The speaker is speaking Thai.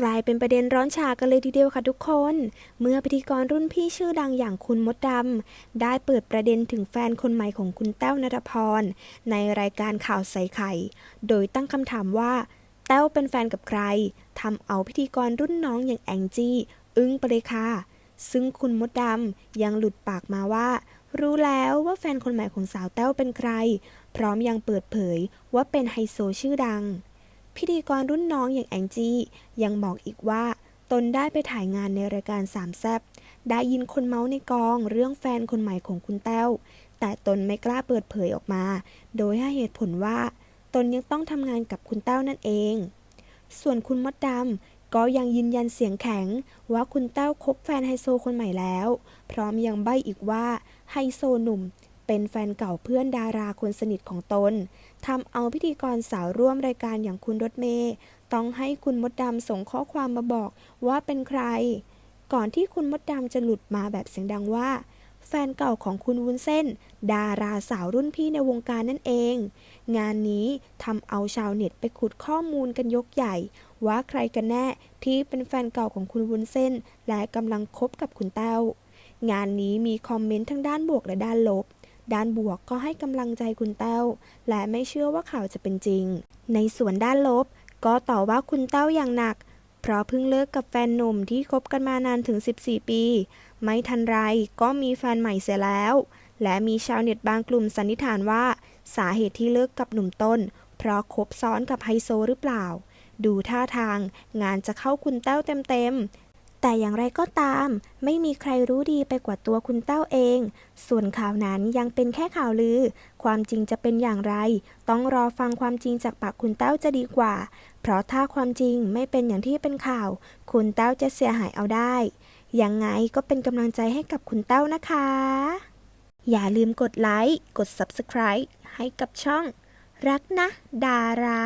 กลายเป็นประเด็นร้อนฉากันเลยทีเดียวค่ะทุกคน เมื่อพิธีกรรุ่นพี่ชื่อดังอย่างคุณมดดำได้เปิดประเด็นถึงแฟนคนใหม่ของคุณแต้วนัทพร ในรายการข่าวใส่ไข่ โดยตั้งคำถามว่า แต้วเป็นแฟนกับใครทำเอาพิธีกรรุ่นน้องอย่างแองจี้อึ้งไปเลยค่ะ ซึ่งคุณมดดำยังหลุดปากมาว่า รู้แล้วว่าแฟนคนใหม่ของสาวแต้วเป็นใคร พร้อมยังเปิดเผยว่าเป็นไฮโซชื่อดัง พิธีกรรุ่นน้องอย่างแองจี้ยังบอกอีกว่า ตนได้ไปถ่ายงานในรายการสามแซบได้ยินคนเมาส์ในกองเรื่องแฟนคนใหม่ของคุณแต้ว แต่ตนไม่กล้าเปิดเผยออกมา โดยให้เหตุผลว่า ตนยังต้องทำงานกับคุณแต้วนั่นเอง ส่วนคุณมดดำก็ยังยืนยันเสียงแข็งว่าคุณแต้วคบแฟนไฮโซคนใหม่แล้ว พร้อมยังใบ้อีกว่าไฮโซหนุ่ม เป็นแฟนเก่าเพื่อนดาราคนสนิทของตนทำเอาพิธีกรสาวร่วมรายการอย่างคุณรถเมย์ต้องให้คุณมดดำส่งข้อความมาบอกว่าเป็นใคร ก่อนที่คุณมดดำจะหลุดมาแบบเสียงดังว่า แฟนเก่าของคุณวุ้นเส้น ดาราสาวรุ่นพี่ในวงการนั่นเอง งานนี้ทำเอาชาวเน็ตไปขุดข้อมูลกันยกใหญ่ ว่าใครกันแน่ที่เป็นแฟนเก่าของคุณวุ้นเส้น และกำลังคบกับคุณแต้วงานนี้มีคอมเมนต์ทั้งด้านบวกและด้านลบ ด้านบวกก็ให้กำลังใจคุณแต้ว และไม่เชื่อว่าข่าวจะเป็นจริง ในส่วนด้านลบ ก็ต่อว่าคุณแต้วอย่างหนัก เพราะเพิ่งเลิกกับแฟนหนุ่มที่คบกันมานานถึง 14 ปี ไม่ทันไรก็มีแฟนใหม่เสียแล้ว และมีชาวเน็ตบางกลุ่มสันนิษฐานว่า สาเหตุที่เลิกกับหนุ่มต้น เพราะคบซ้อนกับไฮโซหรือเปล่า ดูท่าทางงานจะเข้าคุณแต้วเต็มๆ แต่อย่างไรก็ตาม ไม่มีใครรู้ดีไปกว่าตัวคุณแต้วเอง ส่วนข่าวนั้นยังเป็นแค่ข่าวลือ ความจริงจะเป็นอย่างไร ต้องรอฟังความจริงจากปากคุณแต้วจะดีกว่า เพราะถ้าความจริงไม่เป็นอย่างที่เป็นข่าว คุณแต้วจะเสียหายเอาได้ ยังไงก็เป็นกำลังใจให้กับคุณแต้วนะคะ อย่าลืมกดไลค์ กด Subscribe ให้กับช่อง รักนะ ดารา